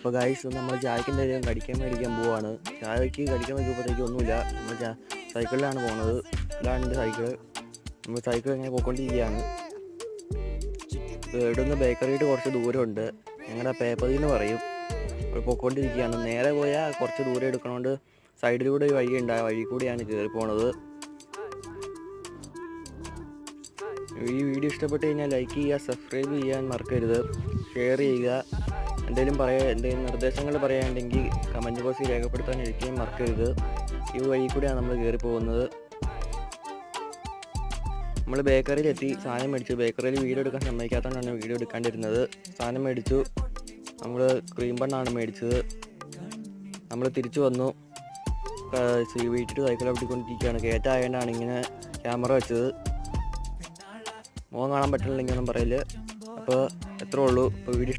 അപ്പോൾ ഗായ്സ് നമ്മൾ ചായക്കിന്റെ കാര്യം കടിക്കാൻ മേടിക്കാൻ പോവാണ്. ചായക്ക് കടിക്കാൻ നോക്കിയപ്പോഴത്തേക്കും ഒന്നുമില്ല. നമ്മൾ സൈക്കിളിലാണ് പോകുന്നത് ഇതാണ് എന്റെ സൈക്കിൾ നമ്മൾ സൈക്കിൾ ഇങ്ങനെ പോയിക്കൊണ്ടിരിക്കുകയാണ്. ഇവിടെ നിന്ന് ബേക്കറിയിട്ട് കുറച്ച് ദൂരമുണ്ട്. ഞങ്ങളുടെ പേപ്പറിൽ എന്ന് പറയും. അവിടെ പോയിക്കൊണ്ടിരിക്കുകയാണ്. നേരെ പോയാൽ കുറച്ച് ദൂരം എടുക്കണോണ്ട് സൈഡിലൂടെ ഒരു ഉണ്ട്. ആ വഴി കൂടിയാണ് കയറി പോണത്. ഈ വീഡിയോ ഇഷ്ടപ്പെട്ട് കഴിഞ്ഞാൽ ലൈക്ക് ചെയ്യുക സബ്സ്ക്രൈബ് ചെയ്യാൻ മറക്കരുത്. ഷെയർ ചെയ്യുക. എന്തെങ്കിലും പറയാ എന്തെങ്കിലും നിർദ്ദേശങ്ങൾ പറയാനുണ്ടെങ്കിൽ കമന്റ് ബോക്സിൽ രേഖപ്പെടുത്താൻ ഒരിക്കലും മറക്കരുത്. ഈ വഴി കൂടിയാണ് നമ്മൾ കയറി പോകുന്നത്. നമ്മൾ ബേക്കറിയിലെത്തി സാധനം മേടിച്ചു. ബേക്കറിയിൽ വീഡിയോ എടുക്കാൻ സമ്മതിക്കാത്തതുകൊണ്ടാണ് വീഡിയോ എടുക്കാണ്ടിരുന്നത്. സാധനം മേടിച്ചു. നമ്മൾ ക്രീം ബണ്ണാണ് മേടിച്ചത്. നമ്മൾ തിരിച്ചു വന്നു. വീട്ടിൽ സൈക്കിൾ ഓടിക്കൊണ്ടിരിക്കുകയാണ്. കയറ്റായതുകൊണ്ടാണ് ഇങ്ങനെ ക്യാമറ വെച്ചത്. മുഖം കാണാൻ പറ്റുന്നില്ലെങ്കിൽ ഒന്നും പറയില്ല അപ്പോൾ എത്ര ഉള്ളൂ. ഇപ്പോൾ വീഡിയോ